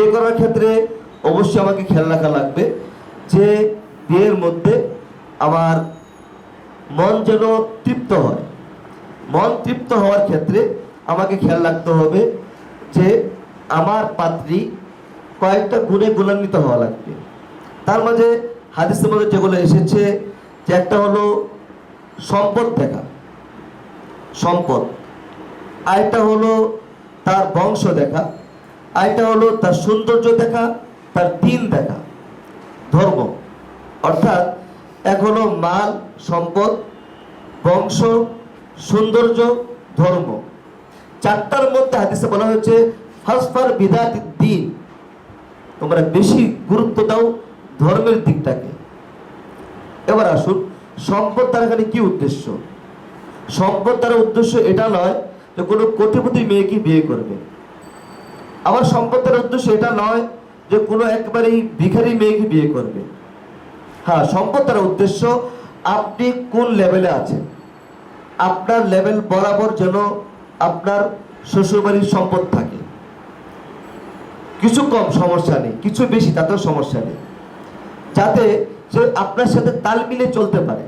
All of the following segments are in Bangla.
বিয়ে করার ক্ষেত্রে অবশ্যই আমাকে খেয়াল রাখা লাগবে যে বিয়ের মধ্যে আমার মন যেন তৃপ্ত হয়। মন তৃপ্ত হওয়ার ক্ষেত্রে আমাকে খেয়াল রাখতে হবে যে আমার পাত্রী কয়েকটা গুণে গুণান্বিত হওয়া লাগবে। তার মাঝে হাদিসের মধ্যে যেগুলো এসেছে যে একটা হলো সম্পদ দেখা। সম্পদ। আরেকটা হলো তার বংশ দেখা। আরেকটা হলো তার সৌন্দর্য দেখা, তার দিন দেখা, ধর্ম। অর্থাৎ এক হলো মাল, সম্পদ, বংশ, সৌন্দর্য, ধর্ম। চারটার মধ্যে হাদিসে বলা হয়েছে, ফাসফার বিদাত দিন তোমরা বেশি গুরুত্ব দাও ধর্মের দিকটাকে। এবার আসুন, সম্পদ দ্বারা এখানে কি উদ্দেশ্য? সম্পদ তার উদ্দেশ্য এটা নয় যে কোনো কোটিপতি মেয়েকে বিয়ে করবে। আবার সম্পদ দ্বারা উদ্দেশ্য এটা নয় যে কোনো একবারেই ভিখারি মেয়েকে বিয়ে করবে। হ্যাঁ সম্পদ দ্বারা উদ্দেশ্য, আপনি কোন লেভেলে আছেন? আপনার লেভেল বরাবর যেন আপনার শ্বশুরবাড়ির সম্পদ থাকে। কিছু কম সমস্যা নেই, কিছু বেশি, তাতেও সমস্যা নেই। যাতে সে আপনার সাথে তাল মিলে চলতে পারে।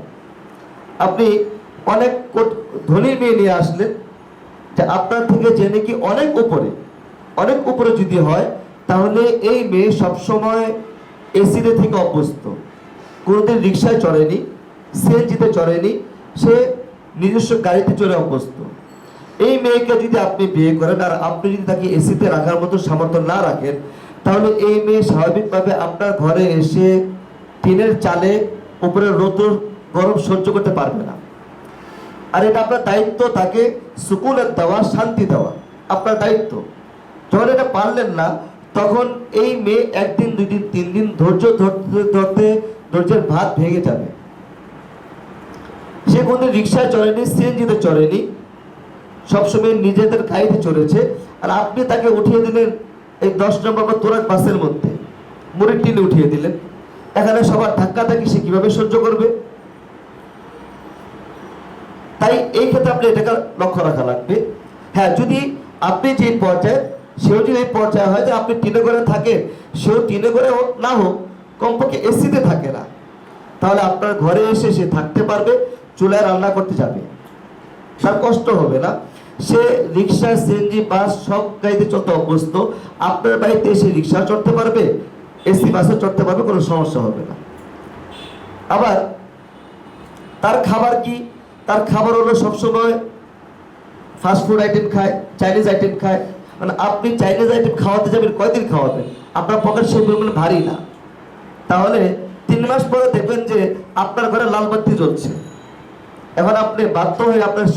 আপনি অনেক ধনী মেয়ে নিয়ে আসলেন, যে আপনার থেকে যে নাকি অনেক উপরে। অনেক উপরে যদি হয়, তাহলে এই মেয়ে সবসময় এসিতে থেকে অভ্যস্ত। কোনোদিন রিক্সায় চড়েনি, সিএনজিতে চড়েনি, সে নিজস্ব গাড়িতে চড়ে অভ্যস্ত। এই মেয়েকে যদি আপনি বিয়ে করেন আর আপনি যদি তাকে এসিতে রাখার মতো সামর্থ্য না রাখেন, তাহলে এই মেয়ে স্বাভাবিকভাবে আপনার ঘরে এসে টিনের চালে উপরে রোদ গরম সহ্য করতে পারবে না। আর এটা আপনার দায়িত্ব, তাকে সুকুনের দেওয়া, শান্তি দেওয়া। আপনার দায়িত্ব। যখন এটা পারলেন না। তখন এই মেয়ে একদিন দুই দিন তিন দিন ধৈর্য ধরতে ধরতে ধৈর্যের ভাত ভেঙে যাবে। সে কোনদিন রিক্সায় চড়েনি, সিএনজিতে চড়েনি। সবসময় নিজেদের গাড়িতে চড়েছে। আর আপনি তাকে উঠিয়ে দিলেন এই দশ নম্বর বা তোরাক বাসের মধ্যে। মুড়ির টিনে উঠিয়ে দিলেন। এখানে সবার ধাক্কা থাকি সে কীভাবে সহ্য করবে? তাই এই ক্ষেত্রে আপনি এটাকে লক্ষ্য রাখা লাগবে। হ্যাঁ যদি আপনি যে পর্যায়ে সেও যদি এই পর্যায়ে হয় যে আপনি টিনে করে থাকেন, সেও টিনে করে হোক না হোক, কমপক্ষে এসিতে থাকে না। তাহলে আপনার ঘরে এসে সে থাকতে পারবে, চুলায় রান্না করতে যাবে। তার কষ্ট হবে না। সে রিক্সা, সিএনজি, বাস সব গাড়িতে চলতে অভ্যস্ত। আপনার বাড়িতে এসে রিক্সা চড়তে পারবে, এসি, বাসে চড়তে পারবে, কোনো সমস্যা হবে না। আবার তার খাবার কি? তার খাবার হলো সবসময় ফাস্ট ফুড আইটেম খায় চাইনিজ আইটেম খায়। মানে আপনি চাইনিজ আইটেম খাওয়াতে যাবেন, কয়দিন খাওয়াবেন? আপনার পকেট সেই পরিমাণে ভারী না। তাহলে তিন মাস পরে দেখবেন যে আপনার ঘরে লাল বাতি জ্বলছে। এখন আপনি বাধ্য হয়ে আপনার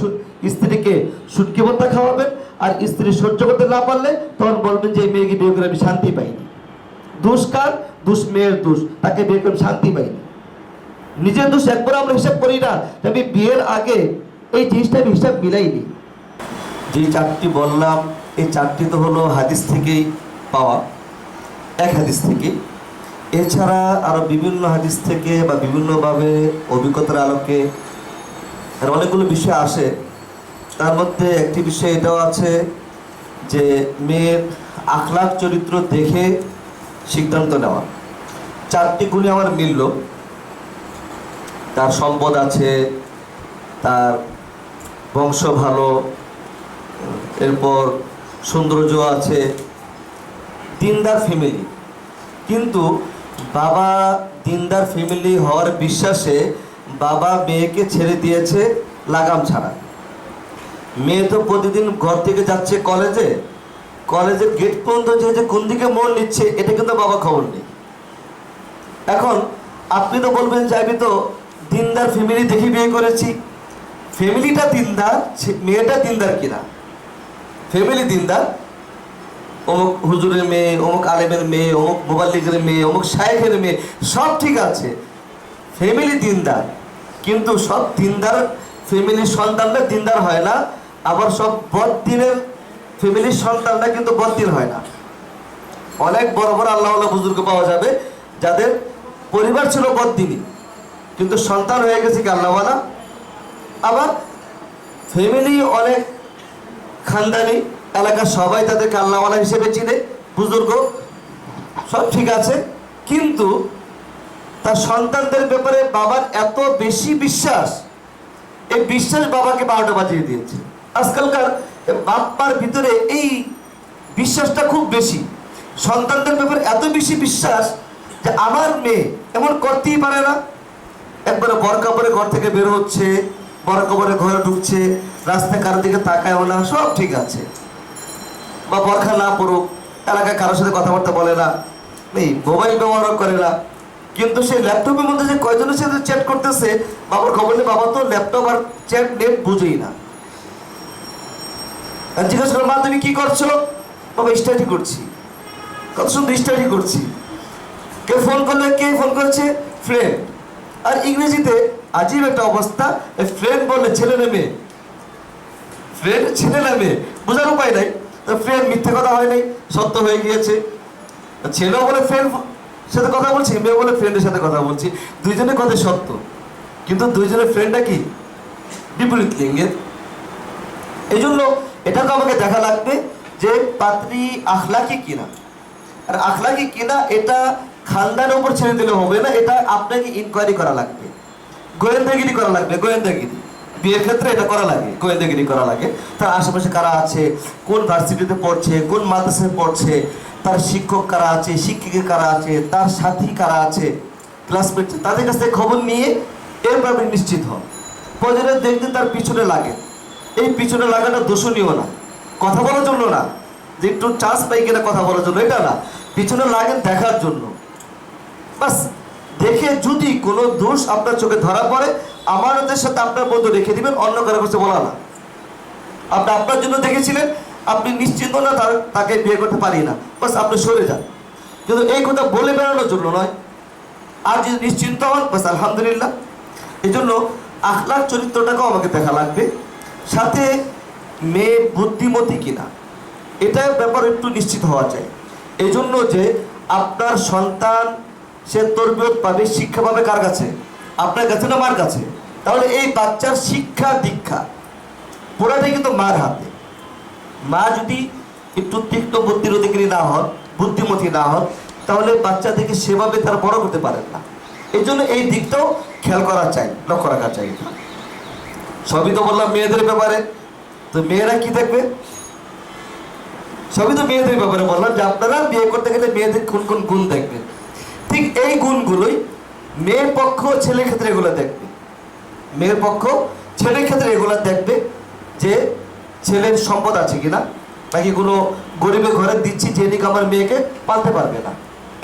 স্ত্রীকে সুটকি ভত্তা খাওয়াবেন আর স্ত্রী সহ্য করতে না পারলে তখন বলবেন যে, এই মেয়েকে বিয়ে করে আমি শান্তি পাইনি। দোষ কার? দোষ মেয়ের দোষ। তাকে বিয়ে করে শান্তি পাইনি। নিজের দোষ একবার আমরা হিসাব করি না আমি বিয়ের আগে এই জিনিসটা আমি হিসাব মিলাইনি। যে চারটি বললাম এই চারটি তো হলো হাদিস থেকেই পাওয়া, এক হাদিস থেকে এছাড়া আরও বিভিন্ন হাদিস থেকে বা বিভিন্নভাবে অভিজ্ঞতার আলোকে আর অনেকগুলো বিষয় আসে। তার মধ্যে একটি বিষয় এটাও আছে যে মেয়ের আখলাখ চরিত্র দেখে সিদ্ধান্ত নেওয়া। চারটি গুণে আমার মিলল। তার সম্পদ আছে, তার বংশ ভালো, এরপর সৌন্দর্য আছে, দিনদার ফ্যামিলি কিন্তু বাবা দিনদার ফ্যামিলি হওয়ার বিশ্বাসে বাবা মেয়েকে ছেড়ে দিয়েছে লাগাম ছাড়া। মেয়ে তো প্রতিদিন ঘর থেকে যাচ্ছে কলেজে কলেজের গেট পর্যন্ত যে যে কোন দিকে মন নিচ্ছে, এটা কিন্তু বাবা খবর নেই। এখন আপনি তো বলবেন যে আমি তো দিনদার ফ্যামিলি দেখে বিয়ে করেছি। ফ্যামিলিটা দিনদার মেয়েটা দিনদার কিনা? ফ্যামিলি দিনদার। অমুক হুজুরের মেয়ে, অমুক আলেমের মেয়ে, অমুক মোবাল্লিকের মেয়ে, অমুক শায়েখের মেয়ে, সব ঠিক আছে। ফ্যামিলি দিনদার। কিন্তু সব দিনদার ফ্যামিলির সন্তানরা দিনদার হয় না। আবার সব বদিনের ফ্যামিলির সন্তানরা কিন্তু বদিন হয় না। অনেক বড় বড় আল্লাহ আল্লাহ বুজুর্গ পাওয়া যাবে, যাদের পরিবার ছিল বদিনী কিন্তু সন্তান হয়ে গেছে কি আল্লাহওয়ালা? আবার ফ্যামিলি অনেক খানদানি এলাকার সবাই তাদের আল্লাহওয়ালা হিসেবে চিনে। বুজুর্গ, সব ঠিক আছে। কিন্তু তার সন্তানদের ব্যাপারে বাবার এত বেশি বিশ্বাস, এই বিশ্বাস বাবাকে বারোটা বাজিয়ে দিয়েছে। আজকালকার বাপ্পার ভিতরে এই বিশ্বাসটা খুব বেশি। সন্তানদের ব্যাপারে এত বেশি বিশ্বাস যে আমার মেয়ে এমন করতেই পারে না। একবারে বর পরে ঘর থেকে বের হচ্ছে বরকা পরে ঘরে ঢুকছে, রাস্তায় কারোর দিকে তাকায়ও না, সব ঠিক আছে। বা বরখা না পড়ুক, এলাকায় কারোর সাথে কথাবার্তা বলে না এই মোবাইল ব্যবহারও করে না। কিন্তু সেই ল্যাপটপের মধ্যে যে কয়জনের সাথে চ্যাট করতেছে, বাবার খবর নেই বাবা তো ল্যাপটপ আর চ্যাট নেট বুঝেই না। জিজ্ঞাসা করলাম মা, তুমি কি করছ? বাবা স্টাডি করছি। কত সুন্দর স্টাডি করছি। কে ফোন করলে? কে ফোন করছে? ফ্রেন্ড আর ইংরেজিতে আজীব একটা অবস্থা। এই ফ্রেন্ড বলে ছেলে না মেয়ে? ফ্রেন্ড ছেলে না মেয়ে? বোঝার উপায় নাই। ফ্রেন্ড মিথ্যে কথা হয় নাই, সত্য হয়ে গিয়েছে। ছেলেও বলে ফ্রেন্ড সাথে কথা বলছি মেয়ে বলে ফ্রেন্ডের সাথে কথা বলছি। দুইজনের কথা সত্য। কিন্তু দুইজনের ফ্রেন্ডটা কি? বিপরীত লিঙ্গের। এই জন্য এটাকে আমাকে দেখা লাগবে যে পাত্রী আখলাকি কিনা। আর আখলাকি কিনা, এটা খানদানের উপর ছেড়ে দিলে হবে না, এটা আপনাকে ইনকোয়ারি করা লাগবে। গোয়েন্দাগিরি করা লাগবে, গোয়েন্দাগিরি। বিয়ের ক্ষেত্রে এটা করা লাগে, গোয়েন্দাগিরি করা লাগে। তার আশেপাশে কারা আছে? কোন ভার্সিটিতে পড়ছে? কোন মাদ্রাসায় পড়ছে? তার শিক্ষক কারা আছে? শিক্ষিকা কারা আছে? তার সাথী কারা আছে? ক্লাসমেট তাদের কাছ থেকে খবর নিয়ে এরপর আপনি নিশ্চিত হন। প্রয়োজনে দেখতে তার পিছনে লাগে। এই পিছনে লাগাটা দোষণীয় না। কথা বলার জন্য না। যে একটু চান্স পাই কিনা কথা বলার জন্য, এটা না। পিছনে লাগেন দেখার জন্য। বাস দেখে যদি কোনো দোষ আপনার চোখে ধরা পড়ে, আমানতের সাথে আপনার বন্ধু রেখে দিবেন, অন্য কারও কাছে বলা না। আপনি আপনার জন্য দেখেছিলেন, আপনি নিশ্চিন্ত না তার, তাকে বিয়ে করতে পারি না। বাস আপনি সরে যান। কিন্তু এই কথা বলে বেড়ানোর জন্য নয়। আর যদি নিশ্চিন্ত হন, বাস আলহামদুলিল্লাহ। এই জন্য আখলার চরিত্রটাকেও আমাকে দেখা লাগবে। সাথে মেয়ে বুদ্ধিমতী কিনা এটা ব্যাপার একটু নিশ্চিত হওয়া চাই। এই জন্য যে আপনার সন্তান সে তরবিয়ত পাবে শিক্ষা পাবে কার কাছে? আপনার কাছে না মার কাছে? তাহলে এই বাচ্চার শিক্ষা দীক্ষা, পুরাটাই কিন্তু মার হাতে। মা যদি একটু তীক্ষ্ণ বুদ্ধির অধিকারী না হন, বুদ্ধিমতী না হন, তাহলে বাচ্চাদেরকে সেভাবে তারা বড় করতে পারেন না। এই জন্য এই দিকটাও খেয়াল করা চাই, লক্ষ্য রাখা চাই। সবই তো বললাম মেয়েদের ব্যাপারে। তো মেয়েরা কি দেখবে? সবই তো মেয়েদের ব্যাপারে বললাম যে আপনারা বিয়ে করতে গেলে মেয়েদের কোন কোন গুণ দেখবেন? ঠিক এই গুণগুলোই মেয়ের পক্ষ, ছেলের ক্ষেত্রে এগুলো দেখবে। মেয়ের পক্ষ, ছেলের ক্ষেত্রে এগুলো দেখবে যে ছেলের সম্পদ আছে কিনা, নাকি কোনো গরিবের ঘরে দিচ্ছি যে দিকে আমার মেয়েকে পালতে পারবে না।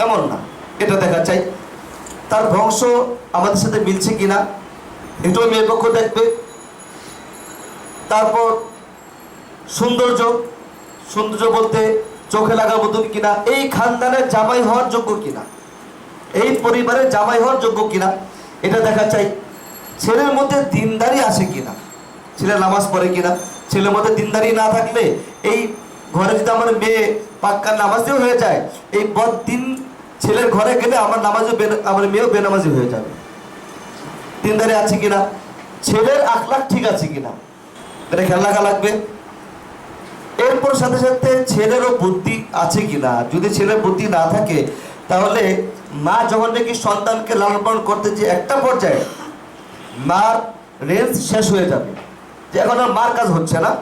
এমন না, এটা দেখা চাই তার বংশ আমাদের সাথে মিলছে কিনা, এটাও মেয়ের পক্ষ দেখবে। তারপর সৌন্দর্য সৌন্দর্য বলতে চোখে লাগার মতন কিনা, এই খানদানের জামাই হওয়ার যোগ্য কিনা। এই পরিবারে জামাই হওয়ার যোগ্য কিনা, এটা দেখা চাই। ছেলের মধ্যে দিনদারি আছে কিনা, ছেলে নামাজ পড়ে কিনা, ছেলের মধ্যে দিনদারি না থাকলে এই ঘরে যদি আমার মেয়ে পাক্কা নামাজিও হয়ে যায়, এই বদ দিন ছেলের ঘরে গেলে আমার নামাজও আমার মেয়েও বেনামাজি হয়ে যাবে। দিনদারি আছে কিনা, ছেলের আখলাখ ঠিক আছে কিনা, এটা খেয়াল রাখা লাগবে। এরপর সাথে সাথে ছেলেরও বুদ্ধি আছে কিনা, যদি ছেলের বুদ্ধি না থাকে তাহলে মা যখন নাকি সন্তানকে লালন পালন করতে যে একটা পর্যায়ে, মার রেঞ্জ শেষ হয়ে যাবে। যে এখন আর মার কাজ হচ্ছে না।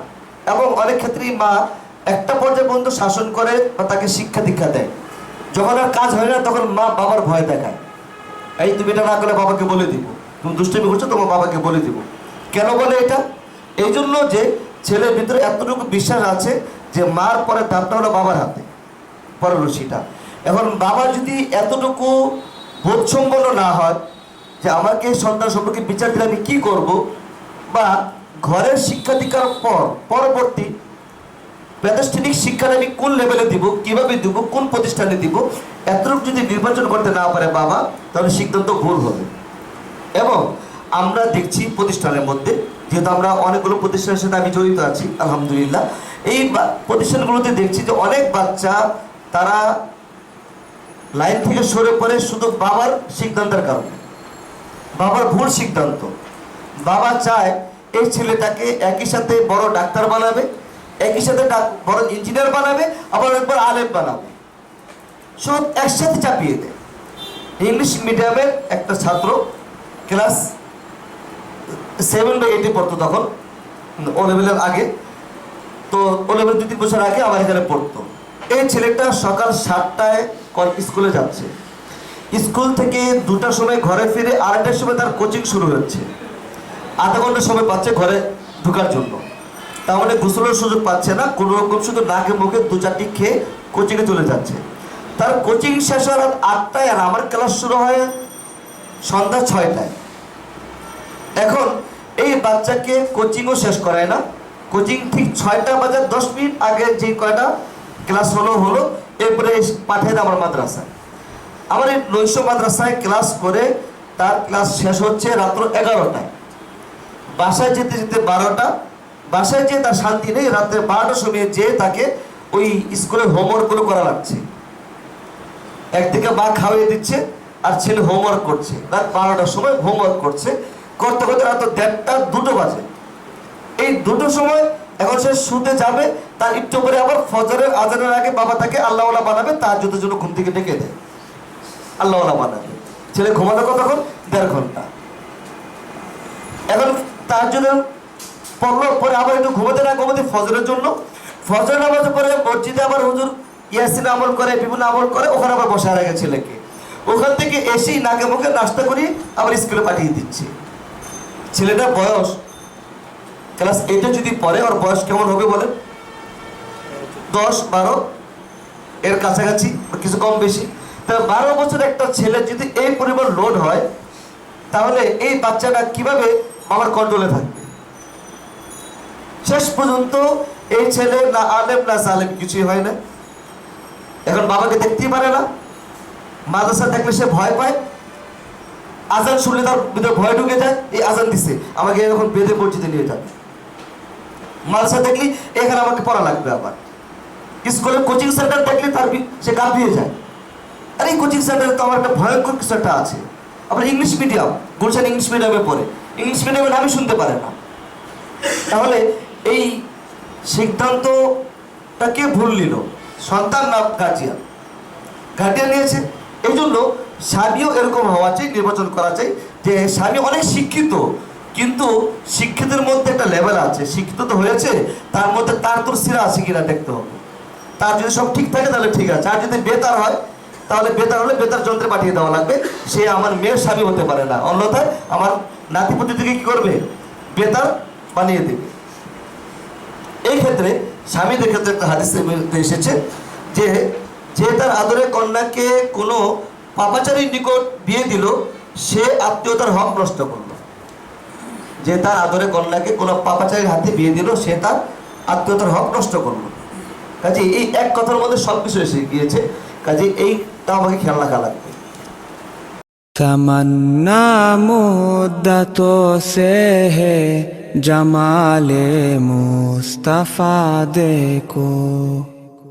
এবং অনেক ক্ষেত্রেই মা একটা পর্যায়ে পর্যন্ত শাসন করে বা তাকে শিক্ষা দীক্ষা দেয়। যখন আর কাজ হয় না, তখন মা বাবার ভয় দেখায়। এই তুমি এটা না করলে বাবাকে বলে দিব। তুমি দুষ্টমি করছ, তোমার বাবাকে বলে দিব। কেন বলে এটা? এই জন্য যে ছেলের ভিতরে এতটুকু বিশ্বাস আছে যে মার পরে দামটা হলো বাবার হাতে পরের রশিটা এখন বাবা যদি এতটুকু বোধসম্পন্ন না হয় যে আমাকে সন্তান সম্পর্কে বিচার দিলে আমি কী করব, বা ঘরের শিক্ষা দীক্ষার পর, পরবর্তী প্রাতিষ্ঠানিক শিক্ষাটা আমি কোন লেভেলে দিব, কীভাবে দিব, কোন প্রতিষ্ঠানে দিব, এতটুকু যদি নির্বাচন করতে না পারে বাবা, তাহলে সিদ্ধান্ত ভুল হবে। এবং আমরা দেখছি প্রতিষ্ঠানের মধ্যে, যেহেতু আমরা অনেকগুলো প্রতিষ্ঠানের সাথে আমি জড়িত আছি, আলহামদুলিল্লাহ, এই প্রতিষ্ঠানগুলোতে দেখছি যে অনেক বাচ্চা, তারা লাইন থেকে সরে পড়ে শুধু বাবার সিদ্ধান্তের কারণে। বাবার ভুল সিদ্ধান্ত। বাবা চায় এই ছেলেটাকে একই সাথে বড় ডাক্তার বানাবে, একই সাথে বড় ইঞ্জিনিয়ার বানাবে, আবার একবার আলেম বানাবে। সব একসাথে চাপিয়ে দেয়। ইংলিশ মিডিয়ামের একটা ছাত্র ক্লাস সেভেন বা এইটে পড়তো তখন ও লেভেলের আগে। তো ও লেভেল দু তিন বছর আগে আমার এখানে পড়তো। এই ছেলেটা সকাল সাতটায় কল- স্কুলে যাচ্ছে। স্কুল থেকে দুটার সময় ঘরে ফিরে আড়াইটার সময় তার কোচিং শুরু হচ্ছে। আধা ঘণ্টা সময় পাচ্ছে ঘরে ঢোকার জন্য। তার মানে গোসলের সুযোগ পাচ্ছে না, কোনো রকম শুধু নাকে মুখে দু চারটি খেয়ে কোচিংয়ে চলে যাচ্ছে। তার কোচিং শেষ হয় রাত আটটায় আর আমার ক্লাস শুরু হয় সন্ধ্যা ছয়টায়। এখন এই বাচ্চাকে কোচিংও শেষ করায় না। কোচিং ঠিক ছয়টা বাজার দশ মিনিট আগে যে কয়টা ক্লাস হলো হলো এরপরে পাঠিয়ে দেয় আমার মাদ্রাসায় আমার এই নৈশ মাদ্রাসায় ক্লাস করে তার ক্লাস শেষ হচ্ছে রাত্র এগারোটায়। বাসায় যেতে যেতে বারোটা, বাসায় যেয়ে তার শান্তি নেই, রাত্রে বারোটার সময় যেয়ে তাকে ওই স্কুলে হোমওয়ার্কগুলো করা লাগছে। একদিকে মা খাওয়িয়ে দিচ্ছে আর ছেলে হোমওয়ার্ক করছে। রাত বারোটার সময় হোমওয়ার্ক করছে। করতে করতে রাত দেড়টা, দুটো বাজে। এই দুটো সময় এখন সে শুতে যাবে, তার একটু পরে আবার ফজরের আজানের আগে বাবা তাকে আল্লাহওয়ালা বানাবে, তার যুদ্ধের জন্য ঘুম থেকে ডেকে দেয়। আল্লাহওয়ালা বানাবে। ছেলে ঘুমানো কতক্ষণ? দেড় ঘণ্টা। এখন তার জন্য পড়ল, পরে আবার একটু ঘুমাতে না ঘুমাতে ফজরের জন্য। ফজর নামাজের পরে মসজিদে আবার হুজুর ইয়াসিন আমল করে বিভিন্ন আমল করে, ওখানে আবার বসা রাখে ছেলেকে। ওখান থেকে এসেই নাকে মুখে নাস্তা করি আবার স্কুলে পাঠিয়ে দিচ্ছে। ছেলেটার বয়স ক্লাস এইটে যদি পড়ে, ওর বয়স কেমন হবে বলে? দশ, বারো? এর কাছাকাছি কিছু কম বেশি। তাহলে বারো বছর একটা ছেলে যদি এই পরিমাণ লোড হয়, তাহলে এই বাচ্চাটা কীভাবে আমার কন্ট্রোলে থাকবে? শেষ পর্যন্ত এই ছেলে না আলেম, না সালেম কিছুই হয় না। এখন বাবাকে দেখতেই পারে না। মাদ্রাসা দেখলে সে ভয় পায়। আজান শুনলে তার ভিতরে ভয় ঢুকে যায়। এই আজান দিছে। আমাকে এখন বেঁধে মসজিদে নিয়ে যাবে। মাদ্রাসা দেখলি, এখানে আমাকে পড়া লাগবে আবার। স্কুলে কোচিং সেন্টার দেখলে, তার সে কাঁপিয়ে যায়। আরে, এই কোচিং সেন্টারে তো আমার একটা ভয়ঙ্কর কিছু একটা আছে। আবার ইংলিশ মিডিয়াম গুলশান ইংলিশ মিডিয়ামে পড়ে। ইংলিশ মিডিয়ামের নামই শুনতে পারে না। তাহলে এই সিদ্ধান্তটা কে ভুল নিল? সন্তান না গার্জিয়ান গার্ডিয়ান নিয়েছে এই জন্য স্বামীও এরকম হওয়া চাই, নির্বাচন করা চাই, যে স্বামী অনেক শিক্ষিত কিন্তু শিক্ষিতের মধ্যে একটা লেভেল আছে। শিক্ষিত তো হয়েছে, তার মধ্যে তার তোর সিরা আছে কিনা দেখতে হবে। তার যদি সব ঠিক থাকে তাহলে ঠিক আছে। আর যদি বেতার হয়, তাহলে বেতার হলে বেতার যন্ত্রে পাঠিয়ে দেওয়া লাগবে। সে আমার মেয়ের স্বামী হতে পারে না। অন্যথায় আমার নাতিপতি থেকে কি করবে? বেতার বানিয়ে দেবে। এই ক্ষেত্রে স্বামীদের ক্ষেত্রে একটা মধ্যে এসেছে যে যে তার আদরে কন্যাকে কোনো পাপাচারীর নিকট বিয়ে দিল, সে আত্মীয়তার হক নষ্ট করল। যে তার আদরে কন্যাকে কোনো পাপাচারের হাতে বিয়ে দিল, সে তার আত্মীয়তার হক নষ্ট করল। কাজে এই এক কথার মধ্যে সব কিছু এসে গিয়েছে। কাজে এই তা আমাকে খেয়াল রাখা লাগবে। তমন্না মুদ্দত সে হে জমালে মুস্তফা দেখো।